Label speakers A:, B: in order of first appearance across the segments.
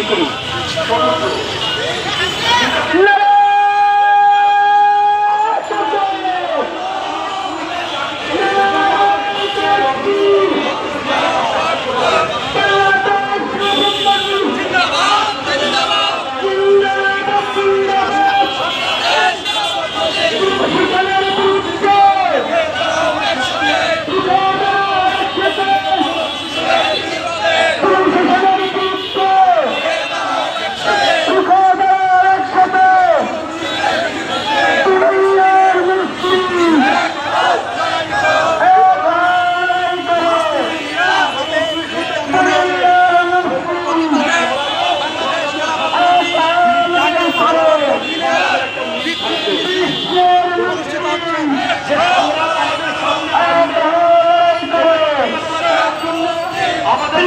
A: Degree আমাদের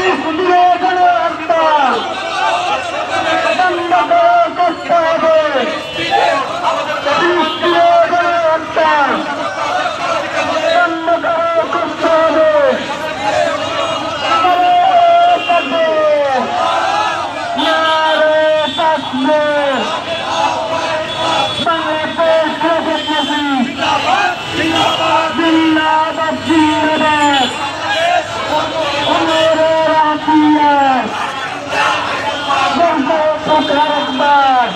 A: প্রকার একবার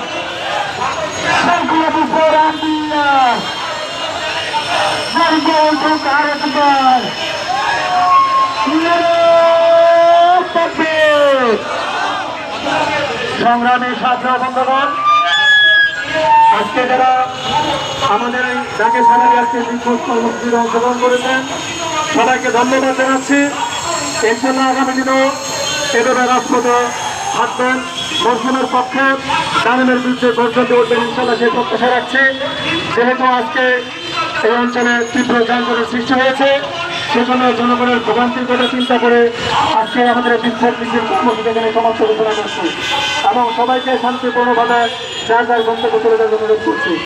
A: বন্ধগণ, আজকে যারা আমাদের এই ডাকে সারা আজকে বিক্ষোভ কর্মসূচিতে অংশগ্রহণ করেছেন, সবাইকে ধন্যবাদ জানাচ্ছি। ইনশাল্লাহ আগামী দিনেও এভাবে রাজপথে থাকবেন বর্ষণের পক্ষে দামিনের বিরুদ্ধে বর্ষণ দিয়ে উঠবেন ইনশাল্লাহ সেই প্রত্যাশা রাখছি যেহেতু আজকে এই অঞ্চলে তীব্র যানজটের সৃষ্টি হয়েছে, সেজন্য জনগণের ভোগান্তির কথা চিন্তা করে আজকে আমাদের বিক্ষোভ মিছিল কর্মসূচি এখানে সমাপ্ত ঘোষণা করছি। এবং সবাইকে শান্তিপূর্ণভাবে যার যার গন্তব্য চলে যাওয়ার অনুরোধ করছি।